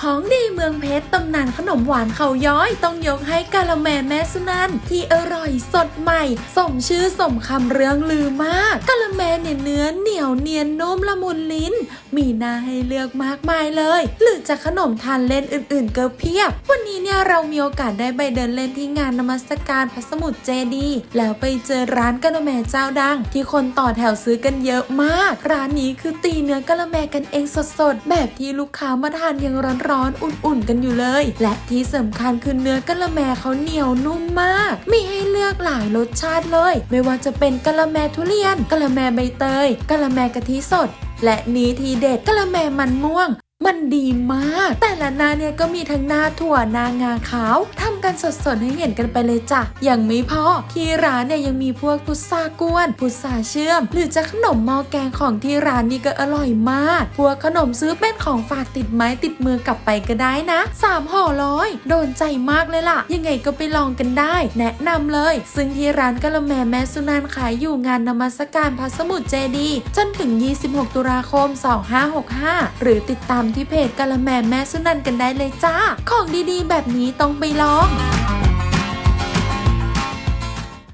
ของดีเมืองเพชรตำนานขนมหวานเขาย้อยต้องยกให้กาละแมแม่สุนันที่อร่อยสดใหม่ สมชื่อสมคำเรื่องลือมากกาละแมเนี่ยเนื้อเหนียวเนียนนุ่มละมุนลิ้น มีหน้าให้เลือกมากมายเลย หรือจะขนมทานเล่นอื่นๆ ก็เพียบ วันนี้เนี่ยเรามีโอกาสได้ไปเดินเล่นที่งานนมัสการพระสมุทรเจดีแล้วไปเจอร้านกะละแมเจ้าดัง ที่คนต่อแถวซื้อกันเยอะมาก ร้านนี้คือตีเนื้อกะละแมกันเองสดๆแบบที่ลูกค้ามาทานยังร้อนๆ อุ่นๆ กันอยู่เลย และที่สำคัญคือเนื้อกะละแมเขาเหนียวนุ่มมาก มีให้เลือกหลายรสชาติเลย ไม่ว่าจะเป็นกะละแมทุเรียนกะละแมใบเตยกะละแมกะทิสดและนี้ทีเด็ดกะละแมมันม่วง มันดีมาก แต่ละหน้าเนี่ยก็มีทั้งหน้าถั่วนางาขาวทำกันสดๆให้เห็นกันไปเลยจ้ะยังไม่พอที่ร้านเนี่ยยังมีพวกพุทรากวนพุทราเชื่อม หรือจะขนมหม้อแกงของที่ร้านนี่ก็อร่อยมาก พวกขนมซื้อเป็นของฝากติดไม้ติดมือกลับไปก็ได้นะสามห่อร้อยโดนใจมากเลยล่ะ ยังไงก็ไปลองกันได้ แนะนำเลย ซึ่งที่ร้านกะละแมแม่สุนานขายอยู่งานนมัสการพระสมุทรเจดี จนถึง 26 ตุลาคม 2565 หรือติดตามที่เพจกะละแมแม่สุนันกันได้เลยจ้า ของดีๆ แบบนี้ต้องไปลอง